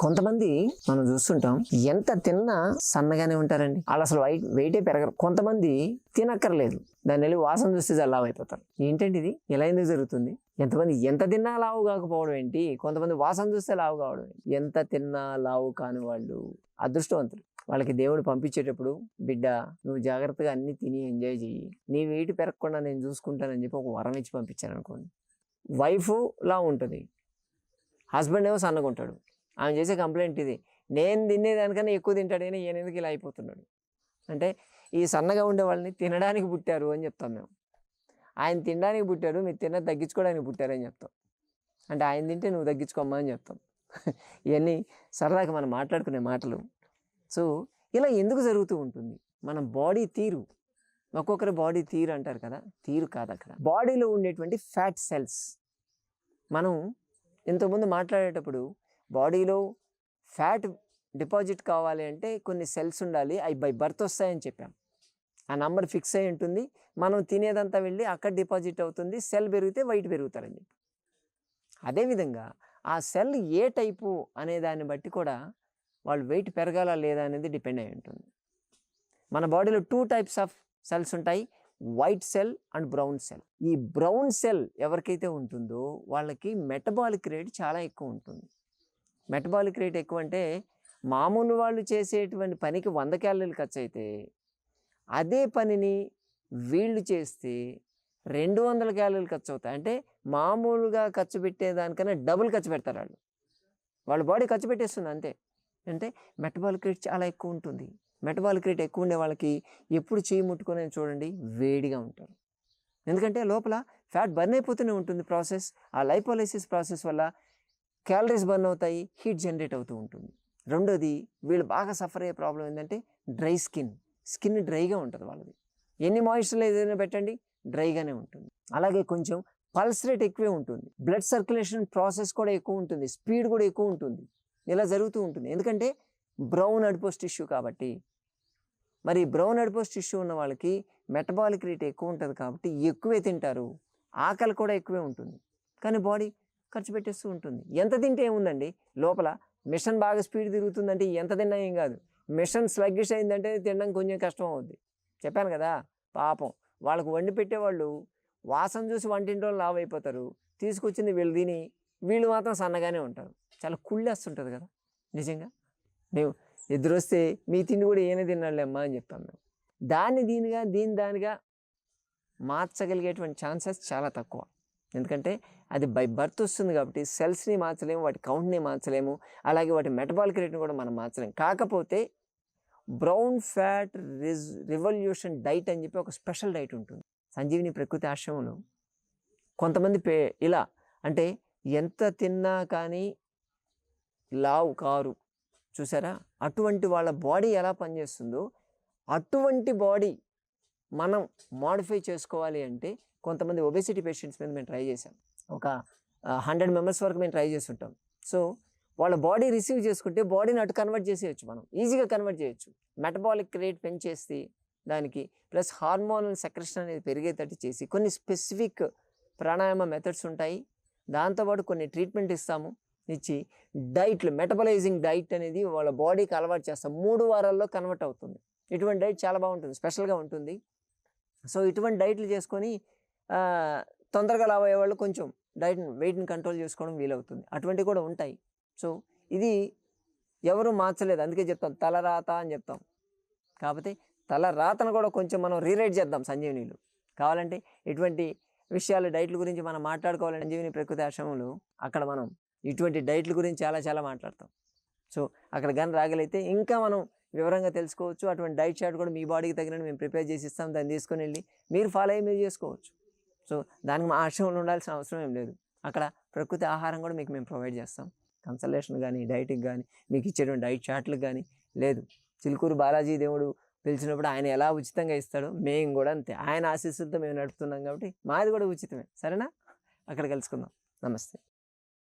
కొంతమంది మనం చూస్తుంటాం ఎంత తిన్నా సన్నగానే ఉంటారండి. వాళ్ళు అసలు వైట్ వెయిటే పెరగరు. కొంతమంది తినక్కర్లేదు. దాన్ని వెళ్ళి వాసన చూస్తే జల్లావు అయిపోతారు. ఏంటండి ఇది? ఇలా ఎందుకు జరుగుతుంది? ఎంతమంది ఎంత తిన్నా లావు కాకపోవడం ఏంటి? కొంతమంది వాసన చూస్తే లావు కావడం ఎంత తిన్నా లావు కాని వాళ్ళు అదృష్టవంతులు. వాళ్ళకి దేవుడు పంపించేటప్పుడు బిడ్డ నువ్వు జాగ్రత్తగా అన్ని తిని ఎంజాయ్ చెయ్యి. నీ వెయిట్ పెరగకుండా నేను చూసుకుంటానని చెప్పి ఒక వరం ఇచ్చి పంపించాను అనుకోండి వైఫ్ లా ఉంటుంది. హస్బెండ్ ఏమో సన్నగా ఉంటాడు ఆమె చేసే కంప్లైంట్ ఇది. నేను తినేదానికన్నా ఎక్కువ తింటాడు కానీ ఈయన ఎందుకు ఇలా అయిపోతున్నాడు? అంటే ఈ సన్నగా ఉండే వాళ్ళని తినడానికి పుట్టారు అని చెప్తాం మేము. ఆయన తినడానికి పుట్టాడు మీరు తిన్న తగ్గించుకోవడానికి పుట్టారని చెప్తాం. అంటే ఆయన తింటే నువ్వు తగ్గించుకోమ్మా అని చెప్తాం. ఇవన్నీ సరదాగా మనం మాట్లాడుకునే మాటలు. సో ఇలా ఎందుకు జరుగుతూ ఉంటుంది? మన బాడీ తీరు. ఒక్కొక్కరి బాడీ తీరు అంటారు కదా తీరు కాదు అక్కడ. బాడీలో ఉండేటువంటి ఫ్యాట్ సెల్స్. మనం ఇంతకుముందు మాట్లాడేటప్పుడు బాడీలో ఫ్యాట్ డిపాజిట్ కావాలి అంటే కొన్ని సెల్స్ ఉండాలి. అవి బై బర్త్ వస్తాయని చెప్పాం. ఆ నంబర్ ఫిక్స్ అయి ఉంటుంది. మనం తినేదంతా వెళ్ళి అక్కడ డిపాజిట్ అవుతుంది. సెల్ పెరిగితే వైట్ పెరుగుతారని చెప్పి. అదేవిధంగా ఆ సెల్ ఏ టైపు అనే దాన్ని బట్టి కూడా వాళ్ళు వెయిట్ పెరగాలా లేదా అనేది డిపెండ్ అయి ఉంటుంది. మన బాడీలో టూ టైప్స్ ఆఫ్ సెల్స్ ఉంటాయి. White cell and brown cell. ఈ బ్రౌన్ సెల్ ఎవరికైతే ఉంటుందో వాళ్ళకి మెటబాలిక్ రేట్ చాలా ఎక్కువ ఉంటుంది. మెటబాలిక్ రేట్ ఎక్కువ అంటే మామూలు వాళ్ళు చేసేటువంటి పనికి వంద క్యాలరీలు ఖర్చు అయితే అదే పనిని వీళ్ళు చేస్తే రెండు వందల క్యాలరీలు ఖర్చు అవుతాయి అంటే మామూలుగా ఖర్చు పెట్టేదానికన్నా డబుల్ ఖర్చు పెడతారు వాళ్ళు. వాళ్ళ బాడీ ఖర్చు పెట్టేస్తుంది అంతే. అంటే మెటబాలిక్ రేట్ చాలా ఎక్కువ ఉంటుంది. మెటబాలిక్ రేట్ ఎక్కువ ఉండే వాళ్ళకి ఎప్పుడు చేయి ముట్టుకొని చూడండి వేడిగా ఉంటారు. ఎందుకంటే లోపల ఫ్యాట్ బర్న్ అయిపోతూనే ఉంటుంది ప్రాసెస్. ఆ లైపోలైసిస్ ప్రాసెస్ వల్ల క్యాలరీస్ బర్న్ అవుతాయి హీట్ జనరేట్ అవుతూ ఉంటుంది. రెండోది వీళ్ళు బాగా సఫర్ అయ్యే ప్రాబ్లం ఏంటంటే డ్రై స్కిన్. స్కిన్ డ్రైగా ఉంటుంది వాళ్ళది. ఎన్ని మాయిశ్చరైజర్ పెట్టండి డ్రైగానే ఉంటుంది. అలాగే కొంచెం పల్స్ రేట్ ఎక్కువే ఉంటుంది. బ్లడ్ సర్క్యులేషన్ ప్రాసెస్ కూడా ఎక్కువ ఉంటుంది. స్పీడ్ కూడా ఎక్కువ ఉంటుంది. ఇలా జరుగుతూ ఉంటుంది. ఎందుకంటే బ్రౌన్ అడిపోస్ టిష్యూ కాబట్టి మరి బ్రౌన్ అడిపోస్ టిష్యూ ఉన్న వాళ్ళకి మెటబాలిక్ రేట్ ఎక్కువ ఉంటుంది కాబట్టి ఎక్కువే తింటారు. ఆకలి కూడా ఎక్కువే ఉంటుంది. కానీ బాడీ ఖర్చు పెట్టేస్తూ ఉంటుంది. ఎంత తింటే ఏముందండి? లోపల మిషన్ బాగా స్పీడ్ తిరుగుతుందంటే ఎంత తిన్నా ఏం కాదు. మిషన్ స్లగ్గిష్ అయిందంటే తినడం కొంచెం కష్టం అవుద్ది. చెప్పాను కదా? పాపం. వాళ్ళకు వండి పెట్టేవాళ్ళు వాసన చూసి వంటింటి వాళ్ళు లావు అయిపోతారు తీసుకొచ్చింది వీళ్ళు తిని వీళ్ళు మాత్రం సన్నగానే ఉంటారు. చాలా కుళ్ళేస్తుంటుంది కదా? నిజంగా? మేము ఎదురొస్తే మీ తిండి కూడా ఏనే తినాలేమ్మా అని చెప్పాం మేము. దాన్ని దీనిగా దీని దానిగా మార్చగలిగేటువంటి ఛాన్సెస్ చాలా తక్కువ. ఎందుకంటే అది బై బర్త్ వస్తుంది కాబట్టి సెల్స్ని మార్చలేము వాటి కౌంట్ని మార్చలేము అలాగే వాటి మెటబాలిక్ రేట్ని కూడా మనం మార్చలేము. కాకపోతే బ్రౌన్ ఫ్యాట్ రిజ్ రివల్యూషన్ డైట్ అని చెప్పి ఒక స్పెషల్ డైట్ ఉంటుంది. సంజీవిని ప్రకృతి ఆశ్రమంలో కొంతమంది పే ఇలా అంటే ఎంత తిన్నా కానీ లావు కారు. చూసారా? అటువంటి వాళ్ళ బాడీ ఎలా పనిచేస్తుందో అటువంటి బాడీ మనం మాడిఫై చేసుకోవాలి అంటే కొంతమంది ఒబేసిటీ పేషెంట్స్ మీద మేము ట్రై చేసాం ఒక హండ్రెడ్ మెంబర్స్ వరకు మేము ట్రై చేస్తుంటాం. సో వాళ్ళ బాడీ రిసీవ్ చేసుకుంటే బాడీని అటు కన్వర్ట్ చేసేయచ్చు మనం. ఈజీగా కన్వర్ట్ చేయొచ్చు. మెటబాలిక్ రేట్ పెంచేసి దానికి ప్లస్ హార్మోనల్ సెక్రెషన్ అనేది పెరిగేటట్టు చేసి కొన్ని స్పెసిఫిక్ ప్రాణాయామ మెథడ్స్ ఉంటాయి. దాంతోపాటు కొన్ని ట్రీట్మెంట్ ఇస్తాము. ఇచ్చి డైట్లు మెటబలైజింగ్ డైట్ అనేది వాళ్ళ బాడీకి అలవాటు చేస్తాం. మూడు వారాల్లో కన్వర్ట్ అవుతుంది. ఇటువంటి డైట్ చాలా బాగుంటుంది. స్పెషల్గా ఉంటుంది. సో ఇటువంటి డైట్లు చేసుకొని తొందరగా లావ్ అయ్యేవాళ్ళు కొంచెం డైట్ వెయిట్ని కంట్రోల్ చేసుకోవడం వీలవుతుంది. అటువంటివి కూడా ఉంటాయి. సో ఇది ఎవరు మార్చలేదు. అందుకే చెప్తాం తలరాత అని చెప్తాం. కాకపోతే తల రాతను కూడా కొంచెం మనం రీరైట్ చేద్దాం సంజీవనీలు. కావాలంటే ఇటువంటి విషయాలు డైట్ల గురించి మనం మాట్లాడుకోవాలని సంజీవిని ప్రకృతి ఆశ్రమంలో అక్కడ మనం ఇటువంటి డైట్ల గురించి చాలా చాలా మాట్లాడతాం. సో అక్కడ కానీ రాగలిగితే ఇంకా మనం వివరంగా తెలుసుకోవచ్చు. అటువంటి డైట్ చార్ట్ కూడా మీ బాడీకి తగినట్టు మేము ప్రిపేర్ చేసి ఇస్తాం. దాన్ని తీసుకొని వెళ్ళి మీరు ఫాలో అయ్యి మీరు చేసుకోవచ్చు. సో దానికి మా ఆశ్రమంలో ఉండాల్సిన అవసరం ఏం లేదు. అక్కడ ప్రకృతి ఆహారం కూడా మీకు మేము ప్రొవైడ్ చేస్తాం. కన్సల్టేషన్ కానీ డైట్కి కానీ మీకు ఇచ్చేటువంటి డైట్ చార్ట్లకు కానీ లేదు. చిలుకూరు బాలాజీ దేవుడు పిలిచినప్పుడు ఆయన ఎలా ఉచితంగా ఇస్తాడో మేము కూడా అంతే. ఆయన ఆశీస్సులతో మేము నడుపుతున్నాం కాబట్టి మాది కూడా ఉచితమే. సరేనా? అక్కడ కలుసుకుందాం. నమస్తే.